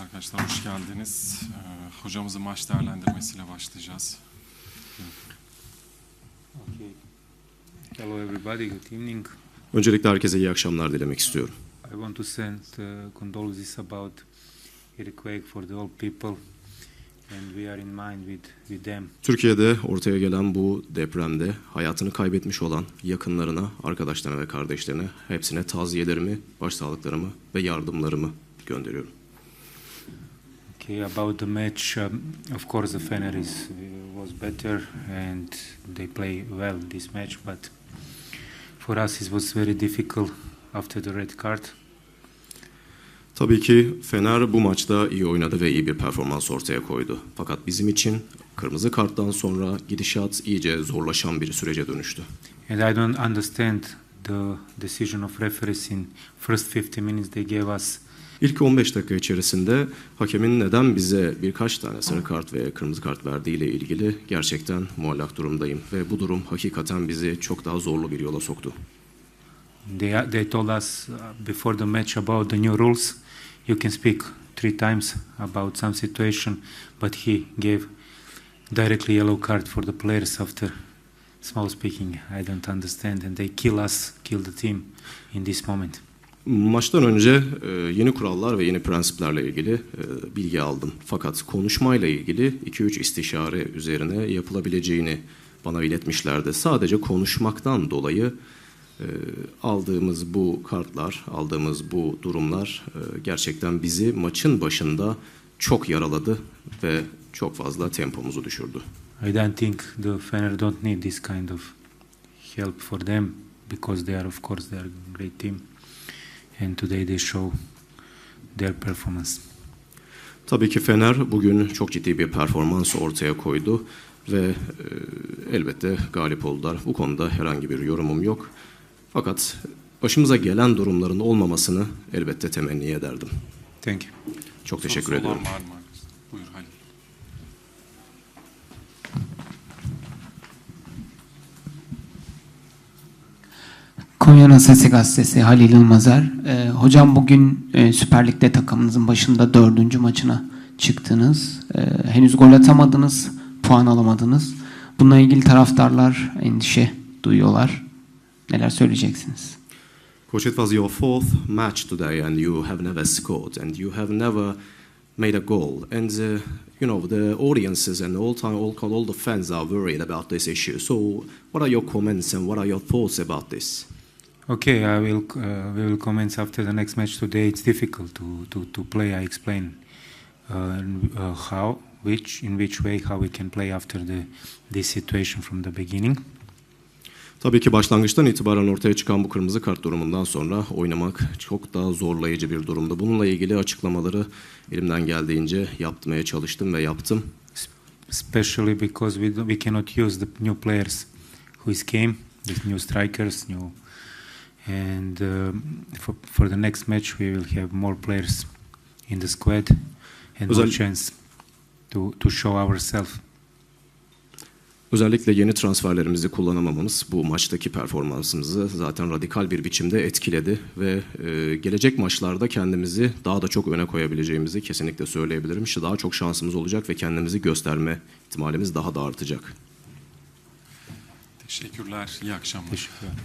Arkadaşlar hoş geldiniz. Ee, hocamızın maç değerlendirmesiyle başlayacağız. Okay. Hello everybody, good evening. Öncelikle herkese iyi akşamlar dilemek istiyorum. I want to send uh, condolences about earthquake for the old people and we are in mind with, with them. Türkiye'de ortaya gelen bu depremde hayatını kaybetmiş olan yakınlarına, arkadaşlarına ve kardeşlerine hepsine taziyelerimi, başsağlıklarımı ve yardımlarımı gönderiyorum. Okay, about the match, um, of course the Fener is, was better and they play well this match, but for us it was very difficult after the red card. Tabii ki Fener bu maçta iyi oynadı ve iyi bir performans ortaya koydu. Fakat bizim için kırmızı karttan sonra gidişat iyice zorlaşan bir sürece dönüştü. And I don't understand the decision of referees in first 50 minutes they gave us İlk 15 dakika içerisinde hakemin neden bize birkaç tane sarı kart ve kırmızı kart verdiğiyle ilgili gerçekten muallak durumdayım. Ve bu durum hakikaten bizi çok daha zorlu bir yola soktu. They, they told us uh, before the match about the new rules. You can speak three times about some situation, but he gave directly yellow card for the players after small speaking. I don't understand, and they kill us, kill the team in this moment. Maçtan önce e, yeni kurallar ve yeni prensiplerle ilgili e, bilgi aldım. Fakat konuşmayla ilgili 2-3 istişare üzerine yapılabileceğini bana iletmişlerdi. Sadece konuşmaktan dolayı e, aldığımız bu kartlar, aldığımız bu durumlar gerçekten bizi maçın başında çok yaraladı ve çok fazla tempomuzu düşürdü. I don't think the Fener don't need this kind of help for them because they are, of course, they are a great team, and today they show their performance. Tabii ki Fener bugün çok ciddi bir performans ortaya koydu ve e, elbette galip oldular. Bu konuda herhangi bir yorumum yok. Fakat başımıza gelen durumların olmamasını elbette temenni ederdim. Thank you. Çok teşekkür Sorusu ediyorum. var mı arkadaşlar? Buyur Halil. Konya'nın Sesi Gazetesi Halil Ilmazer. Ee, hocam bugün e, Süper Lig'de takımınızın başında dördüncü maçına çıktınız. Ee, henüz gol atamadınız, puan alamadınız. Bununla ilgili taraftarlar endişe duyuyorlar. Neler söyleyeceksiniz? Coach, it was your fourth match today and you have never scored and you have never made a goal. And uh, you know the audiences and all time all, all the fans are worried about this issue. So what are your comments and what are your thoughts about this? Okay, I will. Uh, we will comment after the next match today. It's difficult to to, to play. I explain uh, uh, how, which, in which way, how we can play after the this situation from the beginning. Tabii ki başlangıçtan itibaren ortaya çıkan bu kırmızı kart durumundan sonra oynamak çok daha zorlayıcı bir durumda. Bununla ilgili açıklamaları elimden geldiğince yapmaya çalıştım ve yaptım. Especially because we we cannot use the new players who is came, these new strikers, new, and um, for for the next match we will have more players in the squad and more Özel- chance to to show ourselves. Özellikle yeni transferlerimizi kullanamamamız bu maçtaki performansımızı zaten radikal bir biçimde etkiledi ve e, gelecek maçlarda kendimizi daha da çok öne koyabileceğimizi kesinlikle söyleyebilirim. İşte daha çok şansımız olacak ve kendimizi gösterme ihtimalimiz daha da artacak. Teşekkürler. İyi akşamlar. Teşekkür ederim.